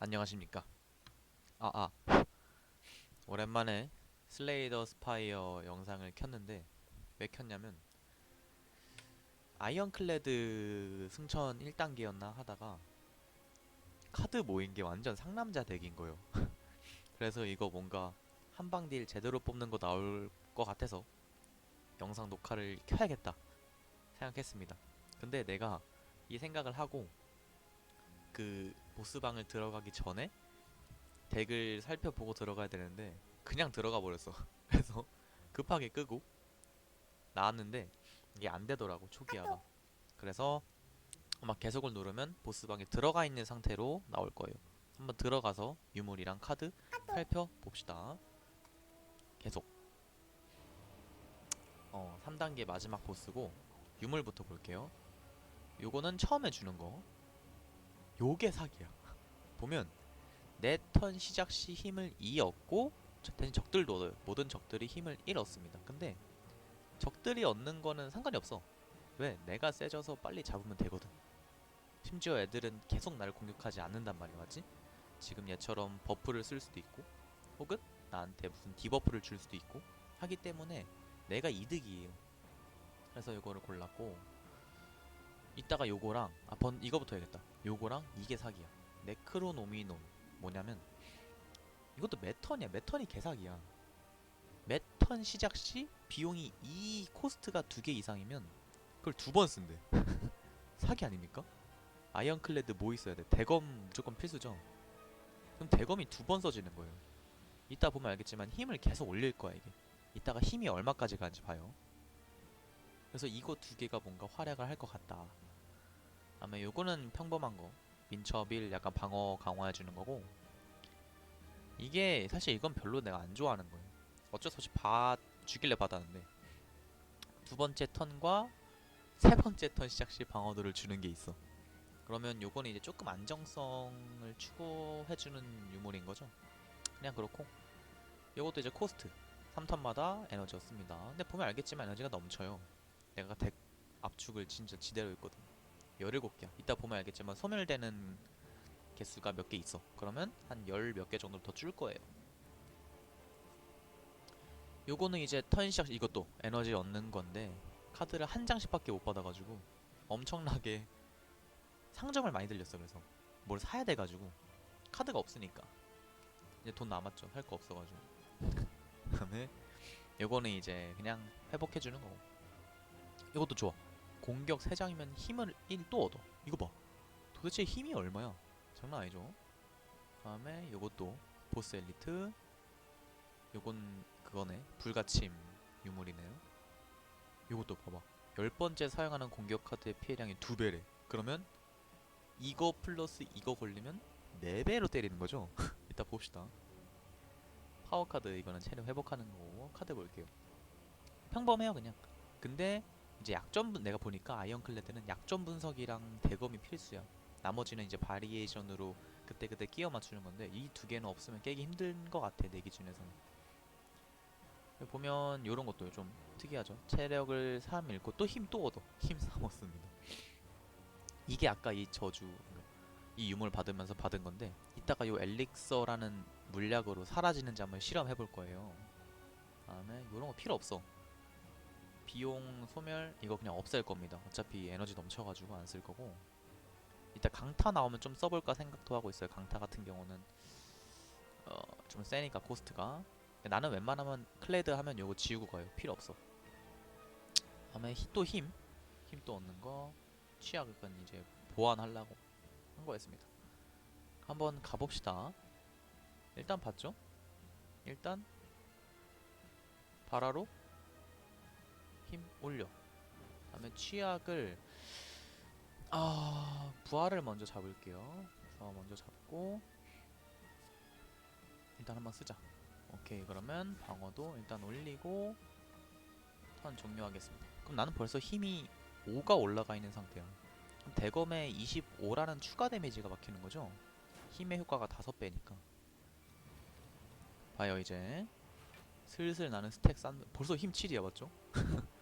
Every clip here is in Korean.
안녕하십니까. 아, 아. 오랜만에 슬레이더 스파이어 영상을 켰는데, 왜 켰냐면, 아이언클레드 승천 1단계였나 하다가, 카드 모인 게 완전 상남자 덱인 거예요. 그래서 이거 뭔가 한방 딜 제대로 뽑는 거 나올 것 같아서, 영상 녹화를 켜야겠다 생각했습니다. 근데 내가 이 생각을 하고, 그 보스방을 들어가기 전에 덱을 살펴보고 들어가야 되는데 그냥 들어가 버렸어. 그래서 급하게 끄고 나왔는데 이게 안 되더라고 초기화가. 그래서 아마 계속을 누르면 보스방에 들어가 있는 상태로 나올 거예요. 한번 들어가서 유물이랑 카드 살펴봅시다. 계속. 어, 3단계 마지막 보스고 유물부터 볼게요. 요거는 처음에 주는 거. 요게 사기야. 보면 내 턴 시작 시 힘을 2 얻고 저- 대신 적들도 얻어요. 모든 적들이 힘을 1 얻습니다. 근데 적들이 얻는 거는 상관이 없어. 왜? 내가 세져서 빨리 잡으면 되거든. 심지어 애들은 계속 나를 공격하지 않는단 말이야, 맞지? 지금 얘처럼 버프를 쓸 수도 있고, 혹은 나한테 무슨 디버프를 줄 수도 있고 하기 때문에 내가 이득이에요. 그래서 이거를 골랐고, 이따가 요거랑 아 번 이거부터 해야겠다. 요거랑 이게 사기야. 네크로노미논 뭐냐면 이것도 매턴이야. 매턴이 개사기야. 매턴 시작 시 비용이 이 코스트가 두 개 이상이면 그걸 두 번 쓴대. 사기 아닙니까? 아이언클레드 뭐 있어야 돼? 대검 무조건 필수죠. 그럼 대검이 두 번 써지는 거예요. 이따 보면 알겠지만 힘을 계속 올릴 거야 이게. 이따가 힘이 얼마까지 가는지 봐요. 그래서 이거 두 개가 뭔가 활약을 할 것 같다. 다음에 요거는 평범한 거. 민첩일 약간 방어 강화해 주는 거고. 이게 사실 이건 별로 내가 안 좋아하는 거예요. 어쩔 수 없이 받 주길래 받았는데 두 번째 턴과 세 번째 턴 시작 시 방어도를 주는 게 있어. 그러면 요거는 이제 조금 안정성을 추구해 주는 유물인 거죠. 그냥 그렇고 요것도 이제 코스트 3턴마다 에너지 얻습니다. 근데 보면 알겠지만 에너지가 넘쳐요. 내가 덱 압축을 진짜 지대로 했거든. 17개야. 이따 보면 알겠지만 소멸되는 개수가 몇 개 있어. 그러면 한 열 몇 개 정도 더 줄 거예요. 요거는 이제 턴 시작 이것도 에너지 얻는 건데 카드를 한 장씩밖에 못 받아가지고 엄청나게 상점을 많이 들렸어. 그래서 뭘 사야 돼가지고 카드가 없으니까 이제 돈 남았죠. 할 거 없어가지고. 그다음에 요거는 이제 그냥 회복해주는 거고. 이것도 좋아. 공격 3장이면 힘을 1 또 얻어. 이거 봐. 도대체 힘이 얼마야? 장난 아니죠? 다음에 요것도 보스 엘리트. 요건 그거네. 불가침 유물이네요. 요것도 봐봐. 열 번째 사용하는 공격 카드의 피해량이 두 배래. 그러면 이거 플러스 이거 걸리면 네 배로 때리는 거죠. 이따 봅시다. 파워 카드 이거는 체력 회복하는 거고 카드 볼게요. 평범해요 그냥. 근데 이제 약점 분 내가 보니까 아이언클레드는 약점 분석이랑 대검이 필수야. 나머지는 이제 바리에이션으로 그때그때 끼워 맞추는 건데 이 두 개는 없으면 깨기 힘든 것 같아 내 기준에서는. 보면 요런 것도 좀 특이하죠. 체력을 3 잃고 또 힘 또 얻어. 힘 3 얻습니다. 이게 아까 이 저주 이 유물 받으면서 받은 건데 이따가 요 엘릭서라는 물약으로 사라지는 잠을 실험해 볼 거예요. 다음에 요런 거 필요 없어. 비용 소멸 이거 그냥 없앨 겁니다. 어차피 에너지 넘쳐가지고 안 쓸 거고. 이따 강타 나오면 좀 써볼까 생각도 하고 있어요. 강타 같은 경우는 어, 좀 세니까 코스트가. 나는 웬만하면 클레드 하면 요거 지우고 가요. 필요 없어. 다음에 히- 또 힘, 힘 또 얻는 거. 취약은 이제 보완하려고 한 거였습니다. 한번 가봅시다. 일단 봤죠? 일단 바라로 힘 올려. 다음에 취약을 아 부하를 먼저 잡을게요. 부하 먼저 잡고 일단 한번 쓰자. 오케이 그러면 방어도 일단 올리고 턴 종료하겠습니다. 그럼 나는 벌써 힘이 5가 올라가 있는 상태야. 대검에 25라는 추가 데미지가 막히는 거죠? 힘의 효과가 5배니까. 봐요 이제 슬슬 나는 스택 싼 벌써 힘 7이야 맞죠?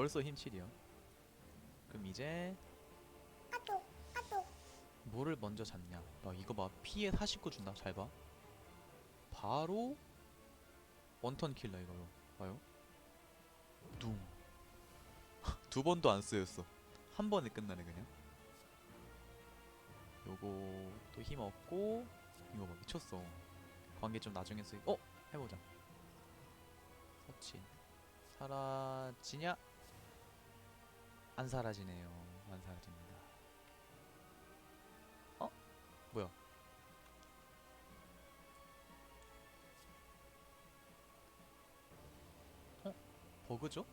벌써 힘 7이야. 그럼 이제 뭐를 먼저 잡냐? 봐 이거 봐. 피해 49 준다. 잘 봐. 바로 원턴 킬러 이걸로. 봐요. 둥두 번도 안 쓰였어. 한 번에 끝나네 그냥. 요거 또 힘 없고 이거 봐. 미쳤어. 관계 좀 나중에 쓰이 어? 해보자. 서치 사라지냐 안 사라지네요. 안 사라집니다. 어? 뭐야? 어? 버그죠?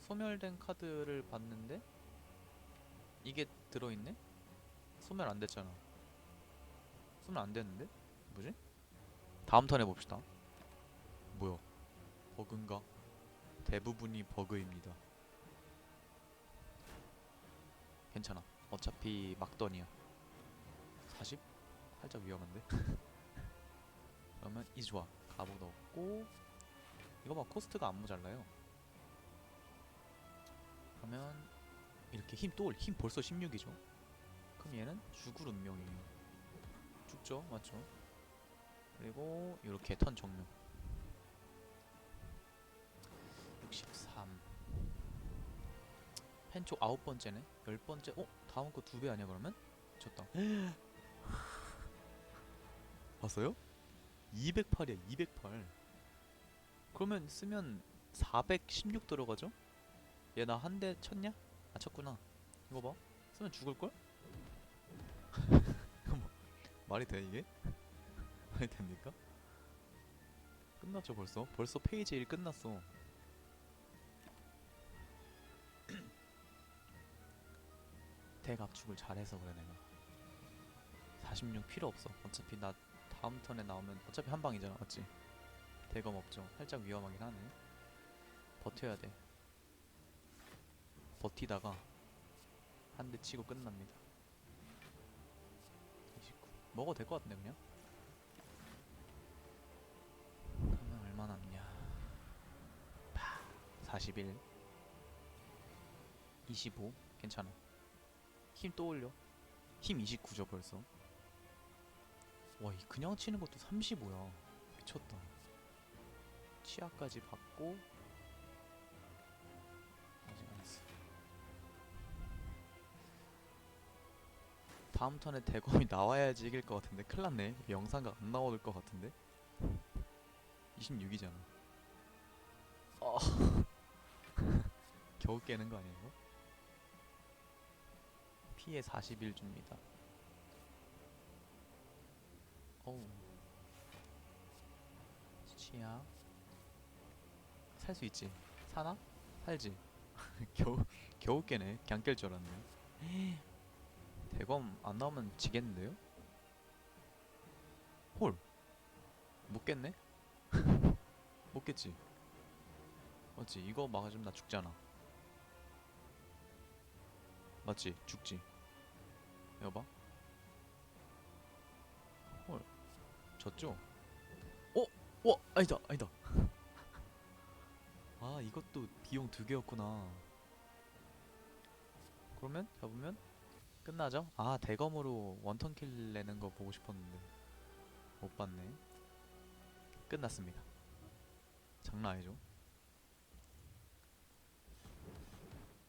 소멸된 카드를 봤는데 이게 들어있네? 소멸 안 됐잖아. 소멸 안 됐는데? 뭐지? 다음 턴 해봅시다. 뭐야? 버그인가? 대부분이 버그입니다 괜찮아. 어차피 막던이야. 40? 살짝 위험한데? 그러면 이 좋아 갑옷 없고. 이거 봐 코스트가 안 모자라요. 그러면 이렇게 힘또올힘 벌써 16이죠? 그럼 얘는 죽을 운명이에요. 죽죠? 맞죠? 그리고 이렇게 턴 종료 펜초 아홉 번째네? 열 번째? 어? 다음 거 두 배 아니야 그러면? 졌다. 봤어요? 208이야 208 그러면 쓰면 416 들어가죠? 얘 나 한 대 쳤냐? 아 쳤구나. 이거 봐. 쓰면 죽을걸? 뭐 말이 돼 이게? 말이 됩니까? 끝났죠 벌써? 벌써 페이지 1 끝났어 대갑축을 잘해서 그래 내가. 46 필요 없어. 어차피 나 다음 턴에 나오면 어차피 한 방이잖아 맞지? 대검 없죠. 살짝 위험하긴 하네. 버텨야 돼. 버티다가 한 대 치고 끝납니다. 29 먹어도 될 것 같은데 그냥? 그러면 얼마 남냐. 41 25 괜찮아 힘 또 올려. 힘 29죠 벌써. 와 이 그냥 치는 것도 35야. 미쳤다. 치아까지 받고 아직 안 했어. 다음 턴에 대검이 나와야지 이길 것 같은데. 큰일 났네. 영상가 안 나올 것 같은데. 26이잖아. 어. 겨우 깨는 거 아니야 이거? 피해 41 줍니다. 어우. 치약. 살수 있지? 사나? 살지? 겨우, 겨우 깨네. 그냥 깰 줄 알았네. 대검 안 나오면 지겠는데요? 홀. 못 깼네? 못 깼지? 맞지? 이거 막아주면 나 죽잖아. 맞지? 죽지? 이거 봐. 헐. 졌죠? 어? 와! 아니다! 아니다! 아, 이것도 비용 두 개였구나. 그러면? 잡으면? 끝나죠? 아, 대검으로 원턴 킬 내는 거 보고 싶었는데. 못 봤네. 끝났습니다. 장난 아니죠?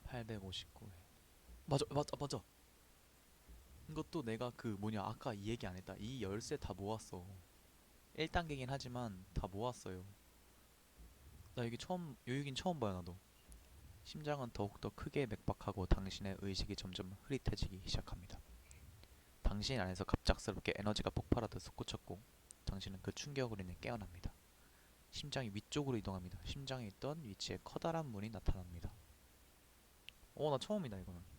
859회. 맞아, 맞아, 맞아. 이것도 내가 그 뭐냐 아까 이 얘기 안 했다. 이 열쇠 다 모았어. 1단계긴 하지만 다 모았어요. 나 여기 처음 요육인 처음 봐요 나도. 심장은 더욱더 크게 맥박하고 당신의 의식이 점점 흐릿해지기 시작합니다. 당신 안에서 갑작스럽게 에너지가 폭발하듯 솟구쳤고 당신은 그 충격으로 인해 깨어납니다. 심장이 위쪽으로 이동합니다. 심장에 있던 위치에 커다란 문이 나타납니다. 어, 나 처음이다 이거는.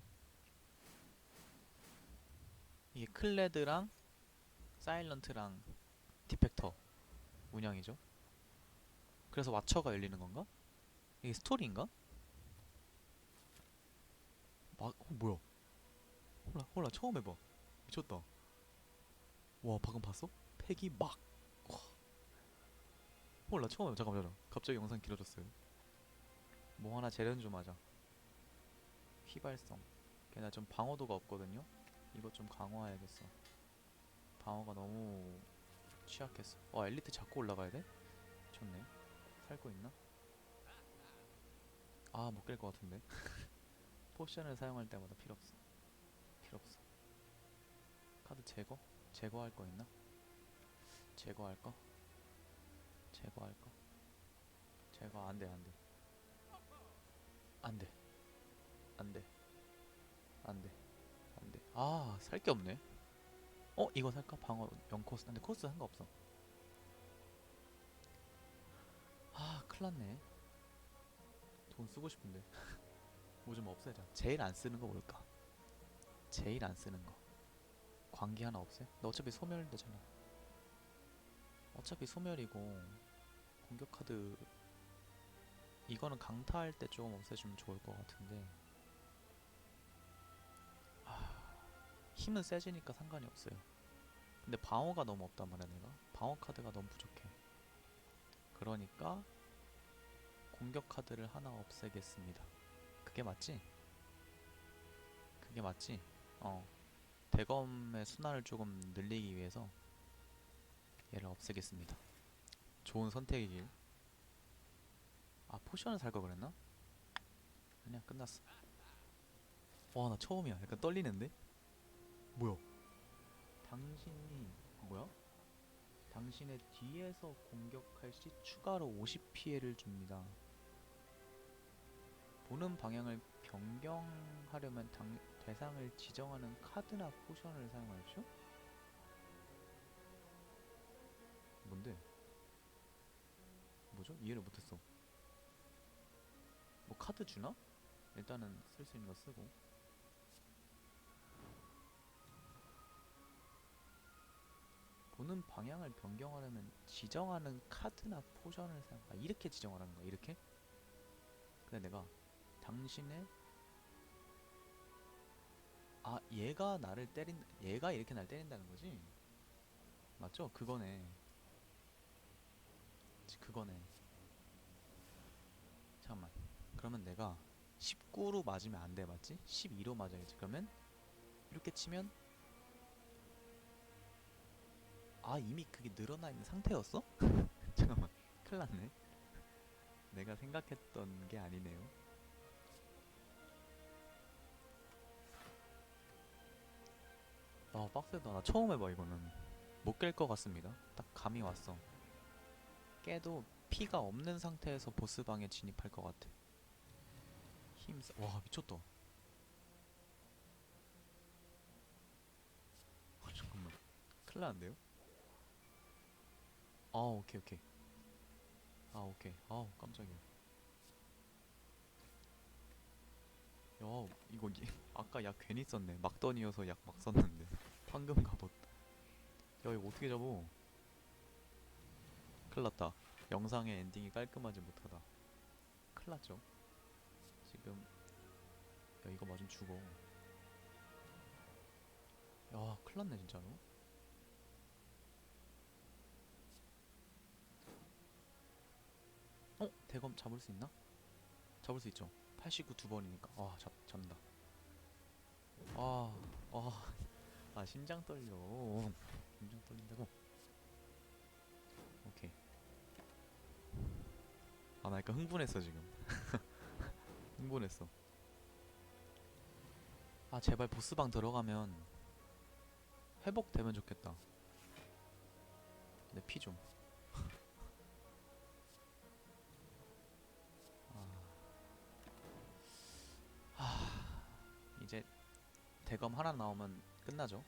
이게 클레드랑 사일런트랑 디펙터 운영이죠. 그래서 와처가 열리는 건가? 이게 스토리인가? 막 어, 뭐야? 홀라 홀라 처음 해봐. 미쳤다. 와 방금 봤어? 팩이 막. 와. 홀라 처음 해봐. 잠깐만 잠깐. 갑자기 영상 길어졌어요. 뭐 하나 재련 좀 하자. 휘발성. 걔나 좀 방어도가 없거든요. 이거 좀 강화해야겠어. 방어가 너무 취약했어. 와 엘리트 잡고 올라가야 돼? 좋네. 살거 있나? 아 못 깰 것 같은데. 포션을 사용할 때마다 필요 없어. 필요 없어. 카드 제거? 제거할 거 있나? 제거할 거? 제거할 거? 제거 안 돼, 안 돼. 안 돼. 안 돼. 아, 살 게 없네. 어, 이거 살까? 방어 0코스. 근데 코스 상관없어. 아, 큰일 났네. 돈 쓰고 싶은데. 뭐 좀 없애자. 제일 안 쓰는 거 뭘까? 제일 안 쓰는 거. 광기 하나 없애? 너 어차피 소멸 되잖아. 어차피 소멸이고 공격 카드 이거는 강타할 때 조금 없애주면 좋을 것 같은데 힘은 세지니까 상관이 없어요. 근데 방어가 너무 없단 말이야 내가 방어 카드가 너무 부족해. 그러니까 공격 카드를 하나 없애겠습니다. 그게 맞지? 그게 맞지? 어. 대검의 순환을 조금 늘리기 위해서 얘를 없애겠습니다. 좋은 선택이길. 아 포션을 살 걸 그랬나? 아니야 끝났어. 와 나 처음이야. 약간 떨리는데? 뭐야? 당신이 뭐야? 당신의 뒤에서 공격할 시 추가로 50 피해를 줍니다. 보는 방향을 변경하려면 당, 대상을 지정하는 카드나 포션을 사용하십시오. 뭔데? 뭐죠? 이해를 못했어. 뭐 카드 주나? 일단은 쓸 수 있는 거 쓰고. 보는 방향을 변경하려면 지정하는 카드나 포션을 사용. 아 이렇게 지정하라는 거야. 이렇게? 근데 내가 당신의 아 얘가 나를 때린 얘가 이렇게 날 때린다는 거지? 맞죠? 그거네. 그거네. 잠깐만. 그러면 내가 19로 맞으면 안 돼, 맞지? 12로 맞아야지. 그러면 이렇게 치면 아 이미 그게 늘어나 있는 상태였어? 잠깐만. 큰일 났네. 내가 생각했던 게 아니네요. 아 빡세다. 나 처음 해봐 이거는. 못 깰 것 같습니다. 딱 감이 왔어. 깨도 피가 없는 상태에서 보스방에 진입할 것 같아. 힘, 써- 와 미쳤다. 아, 잠깐만. 큰일 났는데요? 아 오케이 오케이. 아 오케이. 아우 깜짝이야. 야 이거 이- 아까 약 괜히 썼네. 막던이어서 약 막 썼는데. 황금 갑옷. 야 이거 어떻게 잡어? 큰일 났다. 영상의 엔딩이 깔끔하지 못하다. 큰일 났죠? 지금 야 이거 맞으면 죽어. 야 큰일 났네 진짜로. 어? 대검 잡을 수 있나? 잡을 수 있죠. 89 두 번이니까. 아, 잡, 잡는다. 아, 아, 아, 심장 떨려. 심장 떨린다고? 오케이. 아, 나 약간 흥분했어, 지금. 흥분했어. 아, 제발 보스방 들어가면 회복되면 좋겠다. 내 피 좀. 대검 하나 나오면 끝나죠.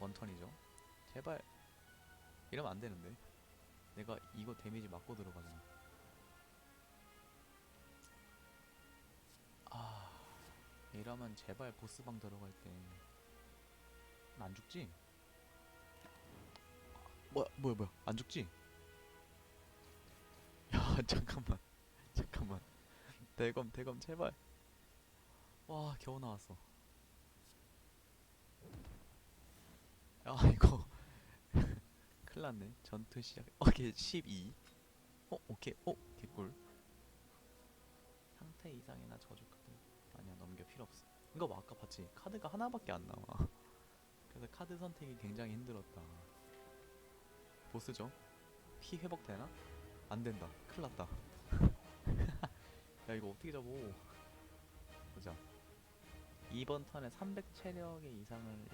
원턴이죠. 제발 이러면 안 되는데. 내가 이거 데미지 맞고 들어가잖아. 아 이러면 제발 보스방 들어갈 때안 죽지? 뭐야 뭐야 뭐야 안 죽지? 야 잠깐만 잠깐만 대검 대검 제발 와 겨우 나왔어 야 이거 큰일 났네 전투 시작 오케이 12 어? 오케이 어? 개꿀 상태 이상이나 저주 카드 아니야 넘겨 필요 없어 이거 뭐 아까 봤지? 카드가 하나밖에 안 나와 카드 선택이 굉장히 힘들었다. 보스죠? 피 회복되나? 안 된다. 큰일 났다. 야 이거 어떻게 잡어? 보자. 이번 턴에 300 체력의 이상을.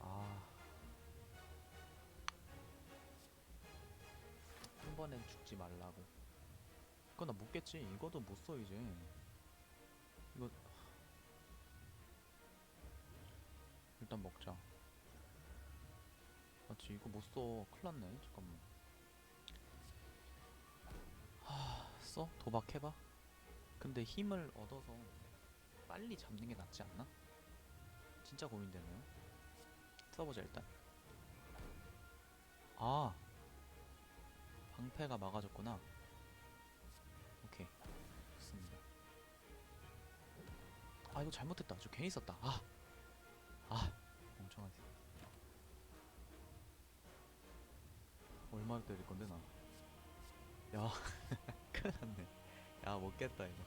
아. 번엔 죽지 말라고. 그거 나못 깼지. 이거도 못 써 이제. 이거 일단 먹자. 맞지 이거 못 써. 큰일 났네. 잠깐만. 하, 써? 도박해봐. 근데 힘을 얻어서 빨리 잡는 게 낫지 않나? 진짜 고민되네요. 써보자 일단. 아 방패가 막아줬구나. 오케이 좋습니다. 아 이거 잘못했다. 저 괜히 썼다. 아, 아 멍청하지. 얼마를 때릴 건데 나. 야 큰일 났네. 야 못겠다 이거.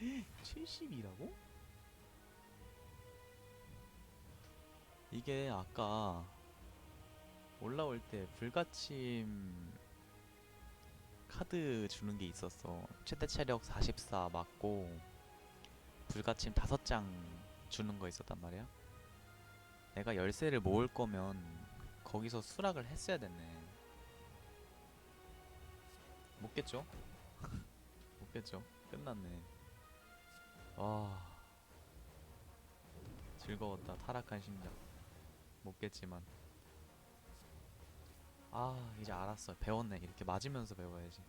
70이라고? 이게 아까 올라올 때 불가침 카드 주는 게 있었어. 최대 체력 44 맞고 불가침 5장 주는 거 있었단 말이야. 내가 열쇠를 모을 거면 거기서 수락을 했어야 됐네. 못 겠죠? 못 겠죠? 끝났네. 와 즐거웠다 타락한 심장 못 깼지만 아 이제 알았어 배웠네. 이렇게 맞으면서 배워야지.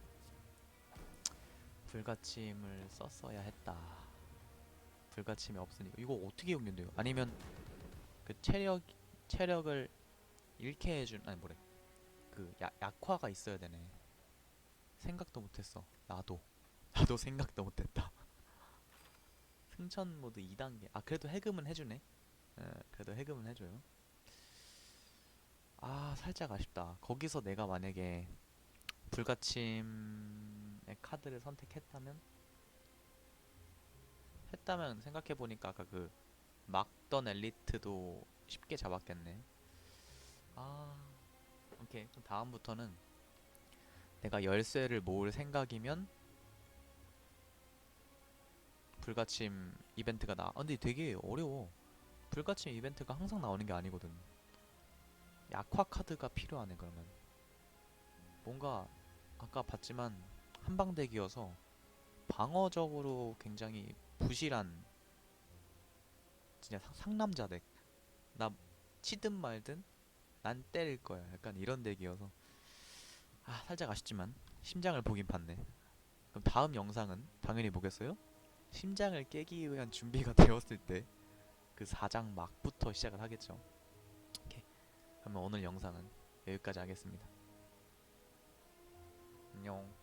불가침을 썼어야 했다. 불가침이 없으니까. 이거 어떻게 연결돼요? 아니면 그 체력 체력을 잃게 해준 아니 뭐래. 그 약, 약화가 있어야 되네. 생각도 못했어. 나도. 나도 생각도 못했다. 승천 모드 2단계. 아 그래도 해금은 해주네. 에, 그래도 해금은 해줘요. 아 살짝 아쉽다. 거기서 내가 만약에 불가침의 카드를 선택했다면 했다면 생각해 보니까 아까 그 막던 엘리트도 쉽게 잡았겠네. 아 오케이. 그럼 다음부터는 내가 열쇠를 모을 생각이면 불가침 이벤트가 나. 아, 근데 되게 어려워. 불가침 이벤트가 항상 나오는 게 아니거든. 약화 카드가 필요하네 그러면. 뭔가 아까 봤지만 한방덱이어서 방어적으로 굉장히 부실한 진짜 상, 상남자 덱. 나 치든 말든 난 때릴 거야. 약간 이런 덱이어서 아 살짝 아쉽지만 심장을 보긴 봤네. 그럼 다음 영상은 당연히 보겠어요? 심장을 깨기 위한 준비가 되었을 때그 사장 막부터 시작을 하겠죠. 그러면 오늘 영상은 여기까지 하겠습니다. 안녕.